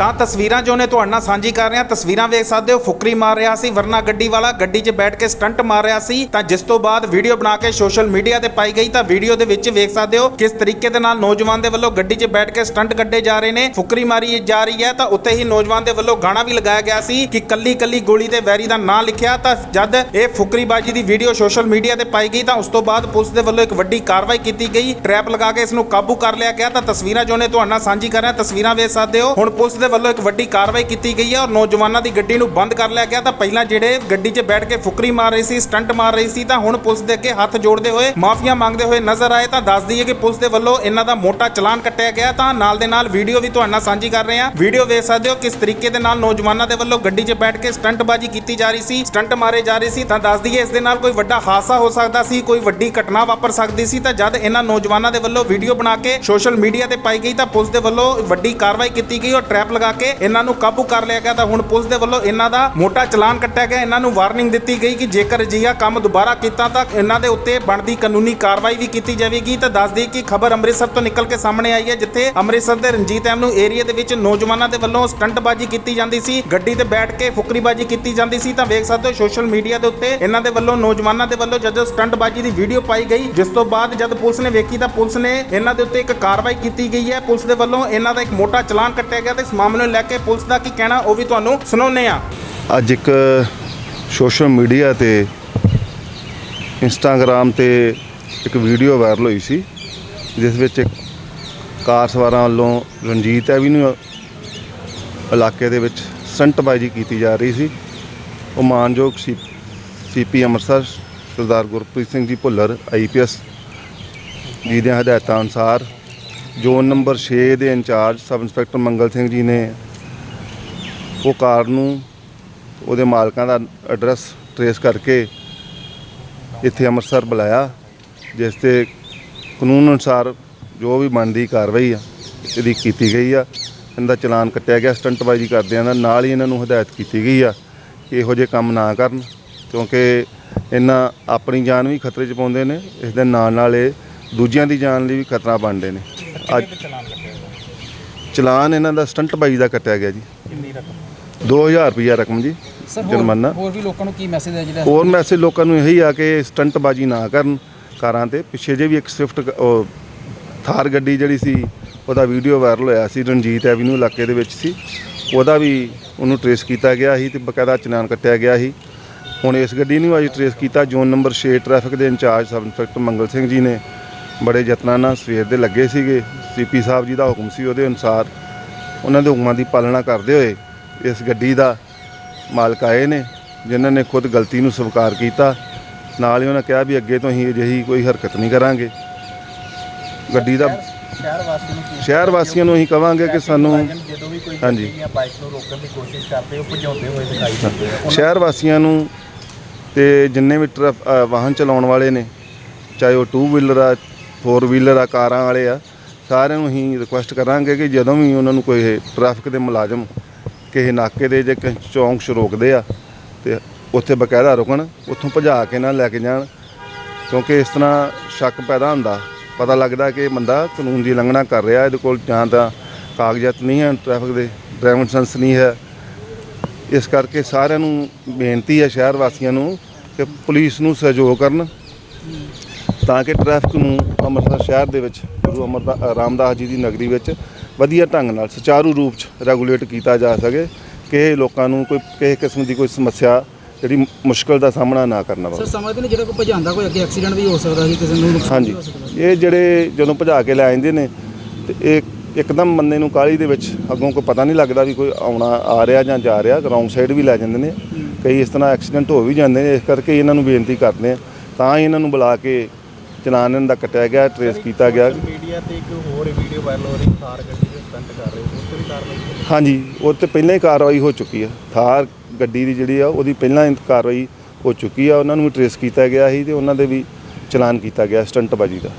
ਤਾਂ ਤਸਵੀਰਾਂ ਜੋ ਨੇ ਤੁਹਾਡੇ ਨਾਲ ਸਾਂਝੀ ਕਰ ਰਹੇ ਹਾਂ ਤਸਵੀਰਾਂ ਵੇਖ ਸਕਦੇ ਹੋ, ਫੁਕਰੀ ਮਾਰ ਰਿਹਾ ਸੀ, ਵਰਨਾ ਗੱਡੀ ਵਾਲਾ, ਗੱਡੀ 'ਚ ਬੈਠ ਕੇ ਸਟੰਟ ਮਾਰ ਰਿਹਾ ਸੀ। ਤਾਂ ਜਿਸ ਤੋਂ ਬਾਅਦ ਵੀਡੀਓ ਬਣਾ ਕੇ ਸੋਸ਼ਲ ਮੀਡੀਆ ਤੇ ਪਾਈ ਗਈ, ਤਾਂ ਵੀਡੀਓ ਦੇ ਵਿੱਚ ਵੇਖ ਸਕਦੇ ਹੋ ਕਿਸ ਤਰੀਕੇ ਦੇ ਨਾਲ ਨੌਜਵਾਨ ਦੇ ਵੱਲੋਂ ਗੱਡੀ 'ਚ ਬੈਠ ਕੇ ਸਟੰਟ ਕੱਢੇ ਜਾ ਰਹੇ ਨੇ, ਫੁਕਰੀ ਮਾਰੀ ਜਾ ਰਹੀ ਹੈ। ਤਾਂ ਉੱਤੇ ਹੀ ਨੌਜਵਾਨ ਦੇ ਵੱਲੋਂ ਗਾਣਾ ਵੀ ਲਗਾਇਆ ਗਿਆ ਸੀ ਕਿ ਕੱਲੀ ਕੱਲੀ ਗੋਲੀ ਦੇ ਵੈਰੀ ਦਾ ਨਾਂ ਲਿਖਿਆ। ਤਾਂ ਜਦ ਇਹ ਫੁਕਰੀਬਾਜੀ ਦੀ ਵੀਡੀਓ ਸੋਸ਼ਲ ਮੀਡੀਆ ਤੇ ਪਾਈ ਗਈ, ਤਾਂ ਉਸ ਤੋਂ ਬਾਅਦ ਪੁਲਿਸ ਦੇ ਵੱਲੋਂ ਇੱਕ ਵੱਡੀ ਕਾਰਵਾਈ ਕੀਤੀ ਗਈ। ਟ੍ਰੈਪ ਲਗਾ ਕੇ ਇਸ ਨੂੰ ਕਾਬੂ ਕਰ ਲਿਆ ਗਿਆ। ਤਾਂ ਤਸਵੀਰਾਂ ਜੋ ਨੇ ਤੁਹਾਡੇ ਨਾਲ ਸਾਂਝੀ ਕਰ ਰਹੇ, ਤਸਵੀਰਾਂ ਵੇਖ ਸਕਦੇ ਹੋ। ਹੁਣ ਪੁਲਿਸ ਦੇ ਵੱਲੋਂ ਇੱਕ ਵੱਡੀ ਕਾਰਵਾਈ ਕੀਤੀ ਗਈ ਹੈ ਔਰ ਨੌਜਵਾਨਾਂ ਦੀ ਗੱਡੀ ਨੂੰ ਬੰਦ ਕਰ ਲਿਆ ਗਿਆ ਤਾਂ ਪਹਿਲਾਂ ਜਿਹੜੇ ਗੱਡੀ 'ਚ ਬੈਠ ਕੇ ਫੁਕਰੀ ਮਾਰ ਰਹੀ ਸੀ, ਸਟੰਟ ਮਾਰ ਰਹੀ ਸੀ ਤਾਂ ਹੁਣ ਪੁਲਿਸ ਦੇ ਅੱਗੇ ਹੱਥ ਜੋੜਦੇ ਹੋਏ ਮਾਫੀਆ ਮੰਗਦੇ ਹੋਏ ਨਜ਼ਰ ਆਏ ਤਾਂ ਦੱਸ ਦਈਏ ਕਿ ਪੁਲਿਸ ਦੇ ਵੱਲੋਂ ਇਹਨਾਂ ਦਾ ਮੋਟਾ ਚਲਾਨ ਕੱਟਿਆ ਗਿਆ ਤਾਂ ਨਾਲ ਦੇ ਨਾਲ ਵੀਡੀਓ ਵੀ ਤੁਹਾਡੇ ਨਾਲ ਸਾਂਝੀ ਕਰ ਰਹੇ ਹਾਂ। ਵੀਡੀਓ ਵੇਖ ਸਕਦੇ ਹੋ ਕਿਸ ਤਰੀਕੇ ਦੇ ਨਾਲ ਨੌਜਵਾਨਾਂ ਦੇ ਵੱਲੋਂ ਗੱਡੀ 'ਚ ਬੈਠ ਕੇ ਸਟੰਟਬਾਜ਼ੀ ਕੀਤੀ ਜਾ ਰਹੀ ਸੀ, ਸਟੰਟ ਮਾਰੇ ਜਾ ਰਹੇ ਸੀ ਤਾਂ ਦੱਸ ਦਈਏ ਇਸ ਦੇ ਨਾਲ ਕੋਈ ਵੱਡਾ ਹਾਦਸਾ ਹੋ ਸਕਦਾ ਸੀ, ਕੋਈ ਵੱਡੀ ਘਟਨਾ ਵਾਪਰ ਸਕਦੀ ਸੀ ਤਾਂ ਜਦ ਇਹਨਾਂ ਨੌਜਵਾਨਾਂ ਦੇ ਵੱਲੋਂ ਵੀਡੀਓ ਬਣਾ ਕੇ ਸੋਸ਼ਲ ਮੀਡੀਆ ਤੇ ਪਾਈ ਗਈ ਤਾਂ ਪੁਲਿਸ ਦੇ ਵੱਲੋਂ ਵੱਡੀ ਕਾਰਵਾਈ ਕੀਤੀ ਗਈ ਔਰ ਟ੍ਰੈਪ ਲਗਾ ਕੇ ਇਹਨਾਂ ਨੂੰ ਕਾਬੂ ਕਰ ਲਿਆ ਗਿਆ ਤਾਂ ਹੁਣ ਪੁਲਿਸ ਦੇ ਵੱਲੋਂ ਇਹਨਾਂ ਦਾ ਮੋਟਾ ਚਲਾਨ ਕੱਟਿਆ ਗਿਆ। ਇਹਨਾਂ ਨੂੰ ਵਾਰਨਿੰਗ ਦਿੱਤੀ ਗਈ ਕਿ ਜੇਕਰ ਅਜਿਹਾ ਕੰਮ ਦੁਬਾਰਾ ਕੀਤਾ ਤਾਂ ਇਹਨਾਂ ਦੇ ਉੱਤੇ ਬਣਦੀ ਕਾਨੂੰਨੀ ਕਾਰਵਾਈ ਵੀ ਕੀਤੀ ਜਾਵੇਗੀ। ਤਾਂ ਦੱਸ ਦਈਏ ਕਿ ਖਬਰ ਅੰਮ੍ਰਿਤਸਰ ਤੋਂ ਨਿਕਲ ਕੇ ਸਾਹਮਣੇ ਆਈ ਹੈ, ਜਿੱਥੇ ਅੰਮ੍ਰਿਤਸਰ ਦੇ ਰਣਜੀਤ ਐਵਨਿਊ ਏਰੀਆ ਦੇ ਵਿੱਚ ਨੌਜਵਾਨਾਂ ਦੇ ਵੱਲੋਂ ਸਟੰਟਬਾਜ਼ੀ ਕੀਤੀ ਜਾਂਦੀ ਸੀ। ਗੱਡੀ ਤੇ ਬੈਠ ਕੇ ਫੁਕਰੀਬਾਜ਼ੀ ਕੀਤੀ ਜਾਂਦੀ ਸੀ। ਤਾਂ ਵੇਖ ਸਕਦੇ ਹੋ ਸੋਸ਼ਲ ਮੀਡੀਆ ਦੇ ਉੱਤੇ ਇਹਨਾਂ ਦੇ ਵੱਲੋਂ ਨੌਜਵਾਨਾਂ ਦੇ ਵੱਲੋਂ ਜਦੋਂ ਸਟੰਟਬਾਜ਼ੀ ਦੀ ਵੀਡੀਓ ਪਾਈ ਗਈ, ਜਿਸ ਤੋਂ ਬਾਅਦ ਜਦ ਪੁਲਿਸ ਨੇ ਵੇਖੀ ਤਾਂ ਪੁਲਿਸ ਨੇ ਇਹਨਾਂ ਦੇ ਉੱਤੇ ਇੱਕ ਕਾਰਵਾਈ ਕੀਤੀ ਗਈ ਹੈ। ਪੁਲਿਸ ਦੇ ਵੱਲੋਂ ਇਹਨਾਂ ਦਾ ਇੱਕ ਮੋਟਾ ਚਲਾਨ ਕੱਟਿਆ ਗਿਆ ਤੇ ਮਾਮਲੇ ਨੂੰ ਲੈ ਕੇ ਪੁਲਿਸ ਦਾ ਕੀ ਕਹਿਣਾ, ਉਹ ਵੀ ਤੁਹਾਨੂੰ ਸੁਣਾਉਂਦੇ ਆ ਅੱਜ ਇੱਕ ਸੋਸ਼ਲ ਮੀਡੀਆ ਤੇ ਇੰਸਟਾਗ੍ਰam ਤੇ ਇੱਕ ਵੀਡੀਓ ਵਾਇਰਲ ਹੋਈ ਸੀ, ਜਿਸ ਵਿੱਚ ਇੱਕ ਕਾਰ ਸਵਾਰਾਂ ਵੱਲੋਂ ਰਣਜੀਤ ਐਵੀਨਿਊ ਇਲਾਕੇ ਦੇ ਵਿੱਚ ਸੰਟਬਾਜ਼ੀ ਕੀਤੀ ਜਾ ਰਹੀ ਸੀ। ਉਹ ਮਾਨਯੋਗ ਸੀ, ਸੀਪੀ ਅੰਮ੍ਰਿਤਸਰ ਸਰਦਾਰ ਗੁਰਪ੍ਰੀਤ ਸਿੰਘ ਜੀ ਭੁੱਲਰ ਆਈਪੀਐਸ ਜੀ ਦੀਆਂ ਹਦਾਇਤਾਂ ਅਨੁਸਾਰ ਜ਼ੋਨ ਨੰਬਰ 6 ਦੇ incharge sub inspector Mangal Singh ji ਨੇ ਉਹ ਕਾਰ ਨੂੰ, ਉਹਦੇ ਮਾਲਕਾਂ ਦਾ ਐਡਰੈਸ ਟਰੇਸ ਕਰਕੇ ਇੱਥੇ ਅੰਮ੍ਰਿਤਸਰ ਬੁਲਾਇਆ, ਜਿਸ ਤੇ ਕਾਨੂੰਨ ਅਨੁਸਾਰ ਜੋ ਵੀ ਬਣਦੀ ਕਾਰਵਾਈ ਆ, ਇਹਦੀ ਕੀਤੀ ਗਈ ਆ। ਇਹਦਾ ਚਲਾਨ ਕੱਟਿਆ ਗਿਆ, ਸਟੰਟਬਾਜ਼ੀ ਕਰਦਿਆਂ ਦਾ। ਨਾਲ ਹੀ ਇਹਨਾਂ ਨੂੰ ਹਦਾਇਤ ਕੀਤੀ ਗਈ ਆ ਕਿ ਇਹੋ ਜਿਹੇ ਕੰਮ ਨਾ ਕਰਨ, ਕਿਉਂਕਿ ਇਹਨਾਂ ਆਪਣੀ ਜਾਨ ਵੀ ਖਤਰੇ 'ਚ ਪਾਉਂਦੇ ਨੇ, ਇਸ ਦੇ ਨਾਲ ਨਾਲ ਇਹ ਦੂਜਿਆਂ ਦੀ ਜਾਨ ਲਈ ਵੀ ਖਤਰਾ ਬਣਦੇ ਨੇ। ਅੱਜ ਚਲਾਨ ਇਹਨਾਂ ਦਾ ਸਟੰਟਬਾਜ਼ੀ ਦਾ ਕੱਟਿਆ ਗਿਆ ਜੀ। ਕਿੰਨੀ ਰਕਮ? 2000 ਰੁਪਈਆ ਰਕਮ ਜੀ ਸਰ ਜੁਰਮਾਨਾ। ਹੋਰ ਹੋਰ ਵੀ ਲੋਕਾਂ ਨੂੰ ਕੀ ਮੈਸੇਜ ਹੈ ਜਿਹੜਾ ਹੋਰ ਮੈਸੇਜ ਲੋਕਾਂ ਨੂੰ ਇਹੀ ਆ ਕਿ ਸਟੰਟਬਾਜ਼ੀ ਨਾ ਕਰਨ ਕਾਰਾਂ ਤੇ। ਪਿੱਛੇ ਜੇ ਵੀ ਇੱਕ ਸਵਿਫਟ ਥਾਰ ਗੱਡੀ ਜਿਹੜੀ ਸੀ ਉਹਦਾ ਵੀਡੀਓ ਵਾਇਰਲ ਹੋਇਆ ਸੀ ਰਣਜੀਤ ਐਵੀਨਿਊ ਇਲਾਕੇ ਦੇ ਵਿੱਚ ਸੀ। ਉਹਦਾ ਵੀ ਉਹਨੂੰ ਟਰੇਸ ਕੀਤਾ ਗਿਆ ਸੀ ਤੇ ਬਕਾਇਦਾ ਚਲਾਨ ਕੱਟਿਆ ਗਿਆ ਸੀ। ਹੁਣ ਇਸ ਗੱਡੀ ਨੂੰ ਅੱਜ ਟਰੇਸ ਕੀਤਾ ਜ਼ੋਨ ਨੰਬਰ 6 ਟ੍ਰੈਫਿਕ ਦੇ incharge sub inspector Mangal Singh ji ਨੇ। ਬੜੇ ਯਤਨਾਂ ਨਾਲ ਸਵੇਰ ਦੇ ਲੱਗੇ ਸੀਗੇ। ਸੀਪੀ ਸਾਹਿਬ ਜੀ ਦਾ ਹੁਕਮ ਸੀ ਉਹਦੇ ਅਨੁਸਾਰ ਉਹਨਾਂ ਦੇ ਹੁਕਮਾਂ ਦੀ ਪਾਲਣਾ ਕਰਦੇ ਹੋਏ ਇਸ ਗੱਡੀ ਦਾ ਮਾਲਕ ਆਏ ਨੇ ਜਿਨ੍ਹਾਂ ਨੇ ਖੁਦ ਗਲਤੀ ਨੂੰ ਸਵੀਕਾਰ ਕੀਤਾ। ਨਾਲ ਹੀ ਉਹਨਾਂ ਕਿਹਾ ਵੀ ਅੱਗੇ ਤੋਂ ਅਸੀਂ ਅਜਿਹੀ ਕੋਈ ਹਰਕਤ ਨਹੀਂ ਕਰਾਂਗੇ। ਗੱਡੀ ਦਾ ਸ਼ਹਿਰ ਵਾਸੀਆਂ ਨੂੰ ਸ਼ਹਿਰ ਵਾਸੀਆਂ ਨੂੰ ਅਸੀਂ ਕਵਾਂਗੇ ਕਿ ਸਾਨੂੰ ਜਦੋਂ ਵੀ ਕੋਈ ਹਾਂਜੀ। ਗੱਡੀ ਜਾਂ ਬਾਈਕ ਨੂੰ ਰੋਕਣ ਦੀ ਕੋਸ਼ਿਸ਼ ਕਰਦੇ ਉਹ ਭਜਾਉਂਦੇ ਹੋਏ ਦਿਖਾਈ ਦਿੰਦੇ ਆ। ਸ਼ਹਿਰ ਵਾਸੀਆਂ ਨੂੰ ਤੇ ਜਿੰਨੇ ਵੀ ਵਾਹਨ ਚਲਾਉਣ ਵਾਲੇ ਨੇ ਚਾਹੇ ਉਹ 2 ਵੀਲਰ ਆ 4 ਵੀਲਰ ਆ ਕਾਰਾਂ ਵਾਲੇ ਆ ਸਾਰਿਆਂ ਨੂੰ ਹੀ ਰਿਕੁਐਸਟ ਕਰਾਂਗੇ ਕਿ ਜਦੋਂ ਵੀ ਉਹਨਾਂ ਨੂੰ ਕੋਈ ਟ੍ਰੈਫਿਕ ਦੇ ਮੁਲਾਜ਼ਮ ਕਿਸੇ ਨਾਕੇ ਦੇ ਜਾਂ ਕਿਸੇ ਚੌਂਕ 'ਚ ਰੋਕਦੇ ਆ ਤੇ ਉੱਥੇ ਬਕਾਇਦਾ ਰੁਕਣ, ਉੱਥੋਂ ਭਜਾ ਕੇ ਨਾ ਲੈ ਕੇ ਜਾਣ, ਕਿਉਂਕਿ ਇਸ ਤਰ੍ਹਾਂ ਸ਼ੱਕ ਪੈਦਾ ਹੁੰਦਾ। ਪਤਾ ਲੱਗਦਾ ਕਿ ਇਹ ਬੰਦਾ ਕਾਨੂੰਨ ਦੀ ਉਲੰਘਣਾ ਕਰ ਰਿਹਾ, ਇਹਦੇ ਕੋਲ ਜਾਂ ਤਾਂ ਕਾਗਜ਼ਾਤ ਨਹੀਂ ਹਨ ਟ੍ਰੈਫਿਕ ਦੇ ਡਰਾਈਵਿੰਗ ਲਾਇਸੈਂਸ ਨਹੀਂ ਹੈ। ਇਸ ਕਰਕੇ ਸਾਰਿਆਂ ਨੂੰ ਬੇਨਤੀ ਹੈ ਸ਼ਹਿਰ ਵਾਸੀਆਂ ਨੂੰ ਕਿ ਪੁਲਿਸ ਨੂੰ ਸਹਿਯੋਗ ਕਰਨ। ਤਾਂ ਕਿ ਟ੍ਰੈਫਿਕ ਨੂੰ ਅੰਮ੍ਰਿਤਸਰ ਸ਼ਹਿਰ ਦੇ ਵਿੱਚ ਗੁਰੂ ਅਮਰਦਾ ਰਾਮਦਾਸ ਜੀ ਦੀ ਨਗਰੀ ਵਿੱਚ ਵਧੀਆ ਢੰਗ ਨਾਲ ਸੁਚਾਰੂ ਰੂਪ 'ਚ ਰੈਗੂਲੇਟ ਕੀਤਾ ਜਾ ਸਕੇ ਕਿ ਲੋਕਾਂ ਨੂੰ ਕੋਈ ਕਿਸੇ ਕਿਸਮ ਦੀ ਕੋਈ ਸਮੱਸਿਆ ਜਿਹੜੀ ਮੁਸ਼ਕਲ ਦਾ ਸਾਹਮਣਾ ਨਾ ਕਰਨਾ ਸਰ ਪਵੇ ਸਮਝਦੇ ਨੇ ਜਿਹੜਾ ਕੋਈ ਭਜਾਉਂਦਾ ਕੋਈ ਅੱਗੇ ਐਕਸੀਡੈਂਟ ਵੀ ਹੋ ਸਕਦਾ ਸੀ ਕਿਸੇ ਨੂੰ ਹਾਂਜੀ। ਇਹ ਜਿਹੜੇ ਜਦੋਂ ਭਜਾ ਕੇ ਲੈ ਜਾਂਦੇ ਨੇ ਤੇ ਇਹ ਇੱਕਦਮ ਬੰਦੇ ਨੂੰ ਕਾਲੀ ਦੇ ਵਿੱਚ ਅੱਗੋਂ ਕੋਈ ਪਤਾ ਨਹੀਂ ਲੱਗਦਾ ਵੀ ਕੋਈ ਆਉਣਾ ਆ ਰਿਹਾ ਜਾਂ ਜਾ ਰਿਹਾ ਰੌਂਗ ਸਾਈਡ ਵੀ ਲੈ ਜਾਂਦੇ ਨੇ। ਕਈ ਇਸ ਤਰ੍ਹਾਂ ਐਕਸੀਡੈਂਟ ਹੋ ਵੀ ਜਾਂਦੇ ਨੇ ਇਸ ਕਰਕੇ ਇਹਨਾਂ ਨੂੰ ਬੇਨਤੀ ਕਰਦੇ ਆ ਤਾਂ ਇਹਨਾਂ ਨੂੰ ਬੁਲਾ ਕੇ ਚਲਾਨ ਇਹਨਾਂ ਦਾ ਕੱਟਿਆ ਗਿਆ ਟਰੇਸ ਕੀਤਾ ਗਿਆ। ਮੀਡੀਆ ਤੇ ਇੱਕ ਹੋਰ ਵੀਡੀਓ ਵਾਇਰਲ ਹੋ ਰਹੀ ਥਾਰ ਗੱਡੀ ਦੇ ਸਟੰਟ ਕਰ ਰਹੇ ਉਸ ਤੇ ਵੀ ਕਾਰਵਾਈ। ਹਾਂਜੀ ਉਹ ਤੇ ਪਹਿਲਾਂ ਹੀ ਕਾਰਵਾਈ ਹੋ ਚੁੱਕੀ ਆ। ਥਾਰ ਗੱਡੀ ਦੀ ਜਿਹੜੀ ਆ ਉਹਦੀ ਪਹਿਲਾਂ ਹੀ ਕਾਰਵਾਈ ਹੋ ਚੁੱਕੀ ਆ ਉਹਨਾਂ ਨੂੰ ਵੀ ਟਰੇਸ ਕੀਤਾ ਗਿਆ ਸੀ ਤੇ ਉਹਨਾਂ ਦੇ ਵੀ ਚਲਾਨ ਕੀਤਾ ਗਿਆ ਸਟੰਟਬਾਜੀ ਦਾ।